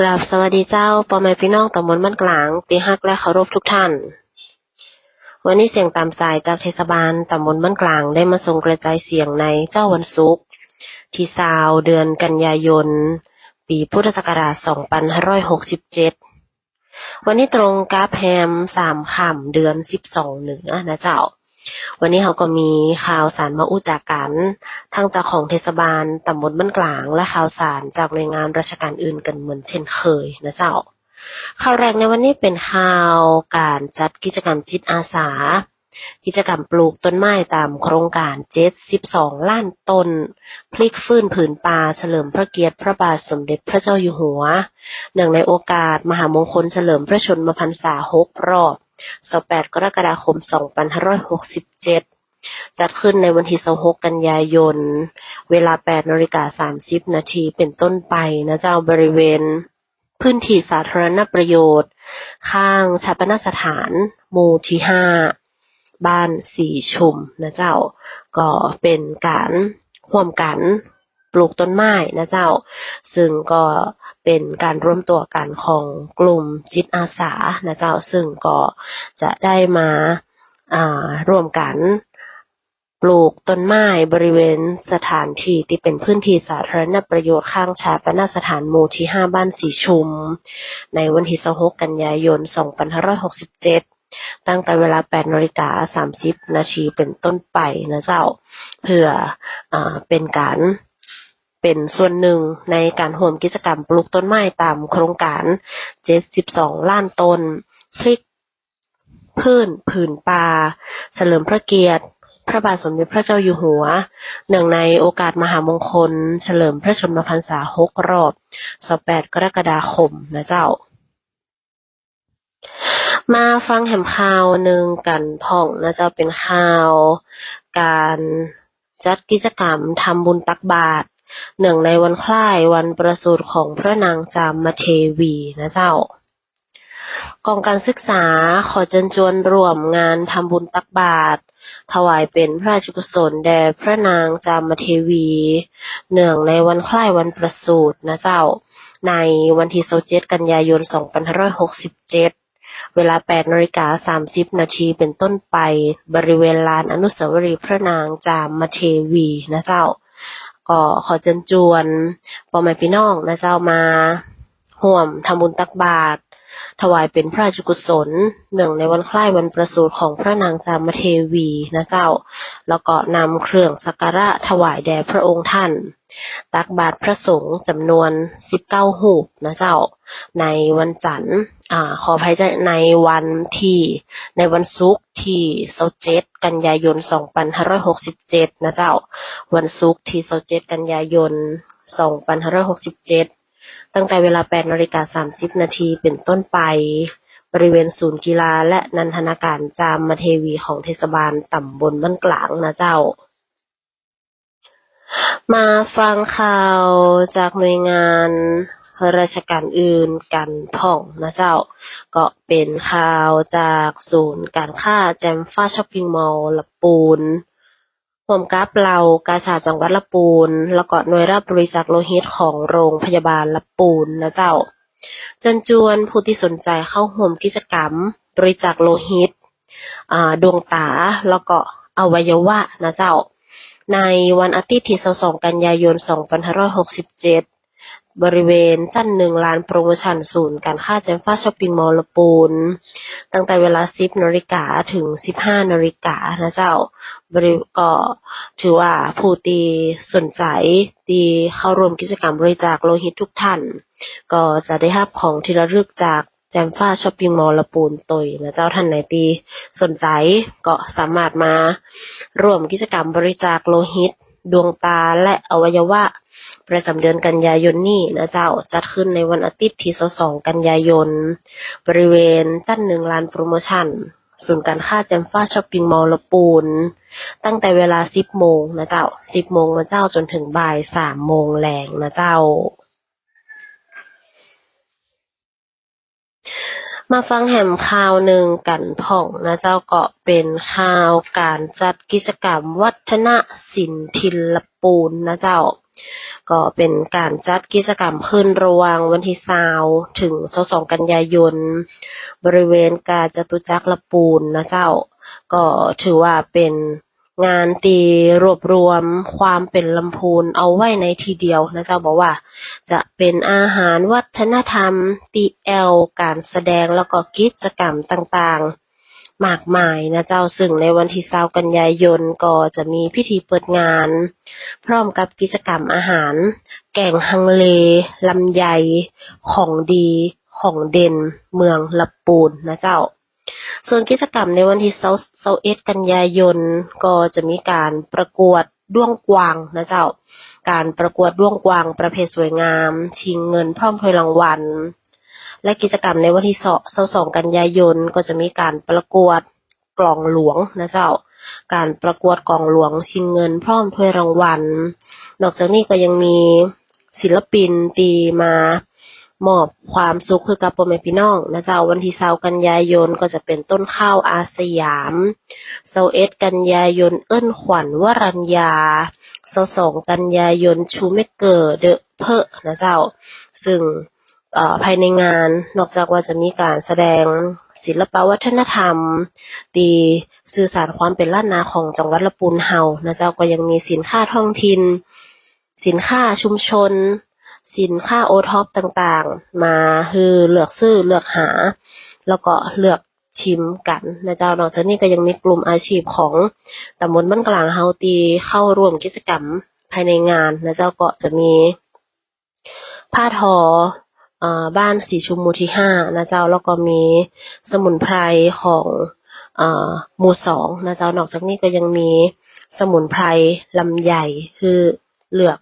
กราบสวัสดีเจ้าปอแม่พี่น้องตำบลบ้านกลางตีฮักและเคารพทุกท่าน วันนี้เสียงตามสายจากเทศบาลตำบลบ้านกลางได้มาส่งกระจายเสียงในเจ้าวันศุกร์ที่ซาวเดือนกันยายน ปีพุทธศักราช 2567 วันนี้ตรงกราฟแฮมสามค่ำเดือน 12 เหนือนะเจ้า วันนี้เขาก็มีข่าวสารมาอู้จากกันทั้งจากของเทศบาลตำบลบ้านกลาง และข่าวสารจากหน่วยงานราชการอื่นกันเหมือนเช่นเคยนะเจ้า ข่าวแรกในวันนี้เป็นข่าวการจัดกิจกรรมจิตอาสา กิจกรรมปลูกต้นไม้ตามโครงการ72ล้านต้น พลิกฟื้นผืนป่าเฉลิมพระเกียรติพระบาทสมเด็จพระเจ้าอยู่หัวเนื่งในโอกาสมหามงคลเฉลิมพระชนมพรรษา6รอบ 28 กรกฎาคม 2567 จัดขึ้นในวันที่26กันยายน เวลา8นาฬิกา30 นาทีเป็นต้นไปนะเจ้าบริเวณ พื้นที่สาธารณประโยชน์ ข้างชาปนสถานหมู่ที่ 5 บ้านสีชุมนะเจ้า ก็เป็นการร่วมกัน ปลูกต้นไม้นะเจ้า ซึ่งก็เป็นการร่วมตัวกันของกลุ่มจิตอาสานะเจ้า ซึ่งก็จะได้มาอ่าร่วมกันปลูกต้นไม้บริเวณสถานที่ที่เป็นพื้นที่สาธารณประโยชน์ข้างชาปนสถานหมู่ที่ 5 บ้านสีชุม ในวันที่26กันยายน 2567 ตั้งแต่เวลา8นาฬิกา30 นาทีเป็นต้นไปนะเจ้า เพื่ออ่าเป็นการ เป็นส่วนหนึ่งในการร่วมกิจกรรมปลูกต้นไม้ตามโครงการ 72 ล้านต้น พลิกพื้นผืนป่า เฉลิมพระเกียรติ พระบาทสมเด็จพระเจ้าอยู่หัวเนื่งในโอกาสมหามงคล เฉลิมพระชนมพรรษา6รอบ 28 กรกฎาคมนะเจ้า มาฟังแหมข่าวหนึ่งกันพ่องนะเจ้าเป็นข่าว การจัดกิจกรรมทำบุญตักบาตร เนื่องในวันคล้ายวันประสูติของพระนางจามเทวีนะเจ้ากองการศึกษาขอเชิญชวนร่วมงานทำบุญตักบาตรถวายเป็นพระราชกุศลแด่พระนางจามเทวี เนื่องในวันคล้ายวันประสูตินะเจ้า ในวันที่27กันยายน 2567 เวลา8นาฬิกา30 นาทีเป็นต้นไป บริเวณลานอนุสาวรีย์พระนางจามเทวีนะเจ้า ก็ขอเชิญชวนพ่อแม่พี่น้องนะเจ้ามาห่วมทำบุญตักบาตร ถวายเป็นพระราชกุศลเนื่องในวันคล้ายวันประสูติของพระนางจามเทวีนะเจ้า แล้วก็นำเครื่องสักการะถวายแด่พระองค์ท่าน ตักบาตรพระสงฆ์จำนวน19หูปนะเจ้า ในวันจันทร์อ่าขออภัยจในวันที่ในวันศุกร์ที่27กันยายน2567นะเจ้า วันศุกร์ที่27กันยายน2567 ตั้งแต่เวลา 8นาฬิกา30 นาทีเป็นต้นไป บริเวณศูนย์กีฬาและนันทนาการจามเทวีของเทศบาลตำบลบ้านกลางนะเจ้า มาฟังข่าวจากหน่วยงานราชการอื่นกันพ่องนะเจ้า ก็เป็นข่าวจากศูนย์การค้าแจมฟ้าช้อปปิ้งมอลล์ละปูน ร่อมกับเรากาชาดจังหวัดละปูน แล้วก็หน่วยรับบริจาคโลหิตของโรงพยาบาลละปูนนะเจ้าจนจวนผู้ที่สนใจเข้าห่วมกิจกรรม บริจาคโลหิตดวงตา แล้วก็อวัยวะนะเจ้า ในวันอาทิตย์ที่22กันยายน2567 บริเวณชั้นหนึ่งลานโปรโมชั่นศูนย์การค้าแจมฟ้าช้อปปิ้งมอลล์ปูน ตั้งแต่เวลา10นาฬิกาถึง15นาฬิกานะเจ้าบริก็ถือว่าผู้ตีสนใจตีเข้าร่วมกิจกรรมบริจาคโลหิตทุกท่าน ก็จะได้รับของที่ระลึกจากแจมฟ้าช้อปปิ้งมอลล์ละปูนตยนะเจ้าท่านไหนตีสนใจก็สามารถมาร่วมกิจกรรมบริจาคโลหิต ดวงตาและอวัยวะ ประจำเดือนกันยายนนี้นะเจ้าจัดขึ้นในวันอาทิตย์ที่22กันยายน บริเวณจันหนึ่งลานโปรโมชั่นศูนย์การค้าแจมฟ้าช้อปปิ้งมอลล์ละปูน ตั้งแต่เวลา 10โมงนะเจ้า 10โมงนะเจ้าจนถึงบ่าย 3 โมงแรงนะเจ้า มาฟังแหมข่าวหนึ่งกันพ่องนะเจ้าก็เป็นข่าวการจัดกิจกรรมวัฒนศิลป์ทิลปูนนะเจ้า ก็เป็นการจัดกิจกรรมขึ้นระหว่างวันที่20ถึง22กันยายน บริเวณกาจตุจักรละปูนนะเจ้า ก็ถือว่าเป็น งานตีรวบรวมความเป็นลำพูนเอาไว้ในทีเดียวนะเจ้าบอกว่า จะเป็นอาหารวัฒนธรรม ตีแอล การแสดงแล้วก็กิจกรรมต่างๆ มากมายนะเจ้าซึ่งในวันที่20กันยายนก็จะมีพิธีเปิดงาน พร้อมกับกิจกรรมอาหาร แกงฮังเลลำไย ของดี ของเด่น เมืองละปูนนะเจ้า ส่วนกิจกรรมในวันที่21กันยายนก็จะมีการประกวดด้วงกวางนะเจ้า การประกวดด้วงกวางประเภทสวยงาม ชิงเงินพร้อมถ้วยรางวัล และกิจกรรมในวันที่22กันยายนก็จะมีการประกวดกล่องหลวงนะเจ้า การประกวดกล่องหลวง ชิงเงินพร้อมถ้วยรางวัล นอกจากนี้ก็ยังมีศิลปินตีมา มอบความสุขคือกับพ่อแม่พี่น้องนะเจ้าวันที่20กันยายนก็จะเป็นต้นข้าวอาสยาม21กันยายนเอิ้นขวัญวรัญญา22กันยายนชูเมเกอร์เดอะเพอนะเจ้า ซึ่งภายในงานนอกจากว่าจะมีการแสดงศิลปวัฒนธรรม ตีสื่อสารความเป็นล้านนาของจังหวัดละปูนเฮานะเจ้าก็ยังมีสินค้าท้องถิ่นสินค้าชุมชน สินค้าโอท็อปต่างๆ มาคือเลือกซื้อเลือกหา แล้วก็เลือกชิมกันนะเจ้านอกจากนี้ก็ยังมีกลุ่มอาชีพของตำบลบ้านกลางเฮาตีเข้าร่วมกิจกรรมภายในงานนะเจ้าก็จะมีผ้าทออบ้านสีชุมมูที่ห้านะเจ้าแล้วก็มีสมุนไพรของอหมู่สองนะเจ้านอกจากนี้ก็ยังมีสมุนไพรลำใหญ่คือเลือก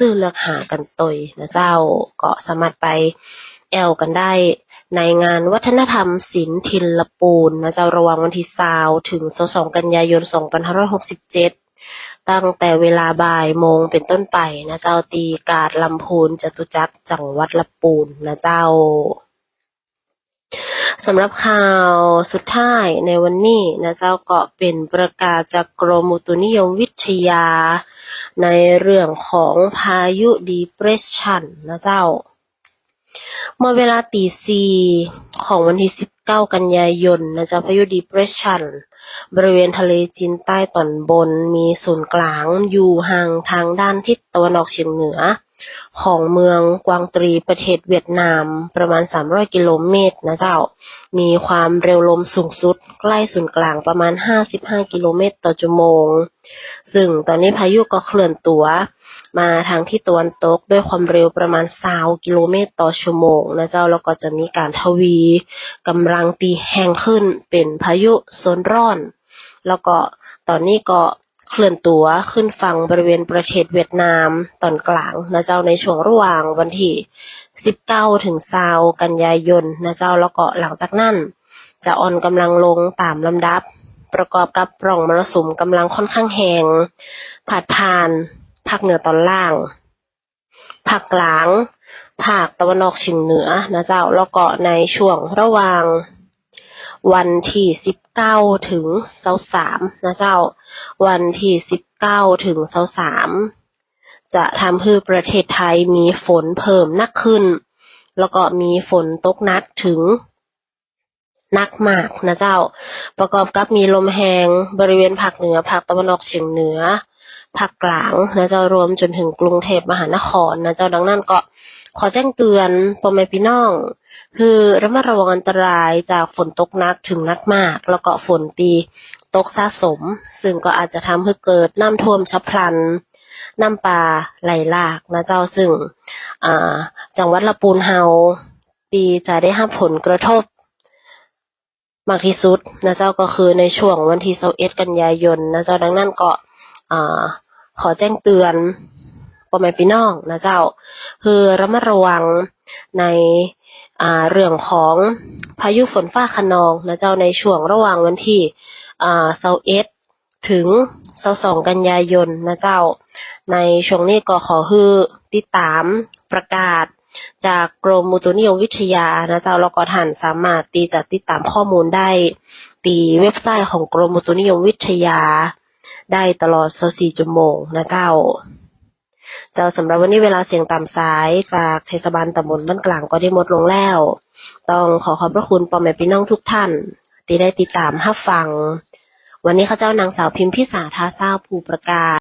ซื้อเลือกหากันตยนะเจ้าก็สามารถไปแอลกันได้ ในงานวัฒนธรรมศิลป์ทินละปูนนะเจ้าระวังวันที่สาวถึง22กันยายน2567ตั้งแต่เวลาบ่ายโมงเป็นต้นไปนะเจ้าตีกาดลำพูนจตุจักรจังหวัดละปูนนะเจ้า สำหรับข่าวสุดท้ายในวันนี้นะเจ้าก็เป็นประกาศจากกรมอุตุนิยมวิทยา ในเรื่องของพายุ depression นะเจ้า เมื่อเวลาตีสี่ของวันที่ 19 กันยายนนะเจ้าพายุ depression บริเวณทะเลจีนใต้ตอนบนมีศูนย์กลางอยู่ห่างทางด้านทิศตะวันออกเฉียงเหนือ ของเมืองกวางตรีประเทศเวียดนามประมาณ 300 กิโลเมตรนะเจ้า มีความเร็วลมสูงสุด ใกล้ศูนย์กลางประมาณ 55 กิโลเมตรต่อชั่วโมง ซึ่งตอนนี้พายุก็เคลื่อนตัว มาทางที่ตะวันตกด้วยความเร็วประมาณ 20 กิโลเมตรต่อชั่วโมงนะเจ้า แล้วก็จะมีการทวีกำลังตีแห่งขึ้นเป็นพายุโซนร้อน แล้วก็ตอนนี้ก็ เคลื่อนตัวขึ้นฝั่งบริเวณประเทศเวียดนาม ตอนกลางนะเจ้าในช่วงระหว่างวันที่ 19 ถึง20กันยายนนะเจ้าแล้วก็หลังจากนั้น จะอ่อนกำลังลงตามลำดับ ประกอบกับปล่องมรสุมกำลังค่อนข้างแหงผาดผ่านภาคเหนือตอนล่างภาคกลางภาคตะวันออกเฉียงเหนือนะเจ้าแล้วก็ในช่วงระหว่าง วันที่19ถึง23นะเจ้า วันที่19ถึง23จะทำให้ประเทศไทยมีฝนเพิ่มนักขึ้น แล้วก็มีฝนตกหนักถึงหนักมากนะเจ้า ประกอบกับมีลมแหงบริเวณภาคเหนือภาคตะวันออกเฉียงเหนือ ภาคกลางนะเจ้ารวมจนถึงกรุงเทพมหานครนะเจ้าดังนั้นก็ขอแจ้งเตือนพ่อแม่พี่น้อง คือระมัดระวังอันตรายจากฝนตกหนักถึงหนักมาก แล้วก็ฝนตีตกสะสม ซึ่งก็อาจจะทำให้เกิดน้ำท่วมฉับพลัน น้ำป่าไหลหลากนะเจ้าซึ่งจังหวัดละปูนเฮาปีจะได้รับผลกระทบมากที่สุดนะเจ้าก็คือในช่วงวันที่21กันยายนนะเจ้าดังนั้นก็ อ่าขอแจ้งเตือนพ่อแม่พี่น้องนะเจ้า คือระมัดระวังในอ่าเรื่องของพายุฝนฟ้าคะนองนะเจ้าในช่วงระหว่างวันที่อ่า21ถึง22กันยายนนะเจ้า ในช่วงนี้ก็ขอฮือติดตามประกาศจากกรมอุตุนิยมวิทยานะเจ้าแล้วก็ท่านสามารถตีจะติดตามข้อมูลได้ตีเว็บไซต์ของกรมอุตุนิยมวิทยา ได้ตลอด 24 ชั่วโมงนะเจ้า เจ้าสำหรับวันนี้เวลาเสียงตามสายจากเทศบาลตำบลบ้านกลางก็ได้หมดลงแล้ว ต้องขอขอบพระคุณพ่อแม่พี่น้องทุกท่าน ที่ได้ติดตามรับฟัง วันนี้ข้าเจ้านางสาวพิมพิสาทาเศร้าภูประกาศ